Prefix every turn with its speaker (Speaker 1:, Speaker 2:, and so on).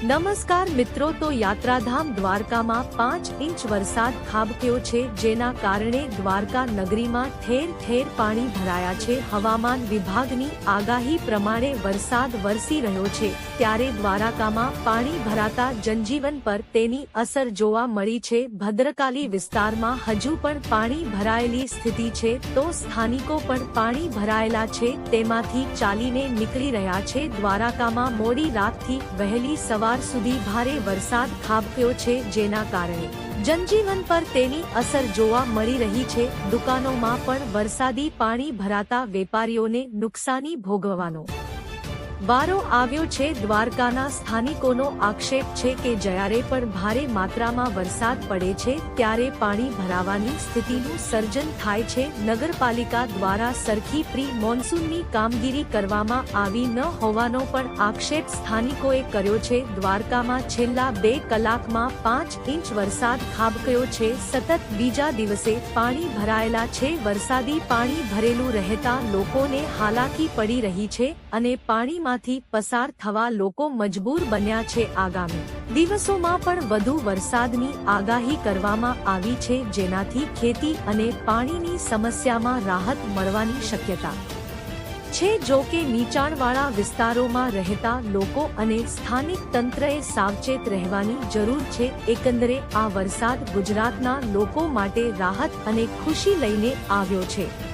Speaker 1: નમસ્કાર મિત્રો, તો યાત્રાધામ દ્વારકામાં પાંચ ઇંચ વરસાદ ખાબક્યો છે, જેના કારણે દ્વારકા નગરીમાં ઠેર ઠેર પાણી ભરાયા છે. હવામાન વિભાગની આગાહી પ્રમાણે વરસાદ વરસી રહ્યો છે. ત્યારે દ્વારકામાં પાણી ભરાતા જનજીવન પર તેની અસર જોવા મળી છે. ભદ્રકાલી વિસ્તારમાં હજુ પણ પાણી ભરાયેલી સ્થિતિ છે, તો સ્થાનિકો પણ પાણી ભરાયેલા છે, તેમાંથી ચાલીને નીકળી રહ્યા છે. દ્વારકામાં મોડી રાતથી વહેલી સવાર સુધી ભારે વરસાદ ખાબક્યો છે જેના કારણે. જનજીવન પર તેની અસર જોવા મળી રહી છે. દુકાનોમાં પણ વરસાદી પાણી ભરાતા વેપારીઓને નુકસાની ભોગવવાનો. વારો આવ્યો છે. દ્વારકાના સ્થાનિકોનો આક્ષેપ છે કે જ્યારે પણ ભારે માત્રામાં વરસાદ પડે છે, ત્યારે પાણી ભરાવાની સ્થિતિનું સર્જન થાય છે. નગરપાલિકા દ્વારા સરખી પ્રી મોન્સૂનની કામગીરી કરવામાં આવી ન હોવાનો પણ આક્ષેપ સ્થાનિકોએ કર્યો છે. દ્વારકામાં છેલ્લા બે કલાકમાં પાંચ ઇંચ વરસાદ ખાબક્યો છે. સતત બીજા દિવસે પાણી ભરાયેલા છે. વરસાદી પાણી ભરેલું રહેતા લોકોને હાલાકી પડી રહી છે અને પાણીમાંથી પસાર થવા લોકો મજબૂર બન્યા છે આગામી દિવસોમાં પણ વધુ વરસાદની આગાહી કરવામાં આવી છે, જેનાથી ખેતી અને પાણીની સમસ્યામાં રાહત મળવાની શક્યતા છે. જો કે નીચાણવાળા વિસ્તારોમાં રહેતા લોકો અને સ્થાનિક તંત્રએ સાવચેત રહેવાની જરૂર છે. એકંદરે આ વરસાદ ગુજરાતના લોકો માટે રાહત અને ખુશી લઈને આવ્યો છે.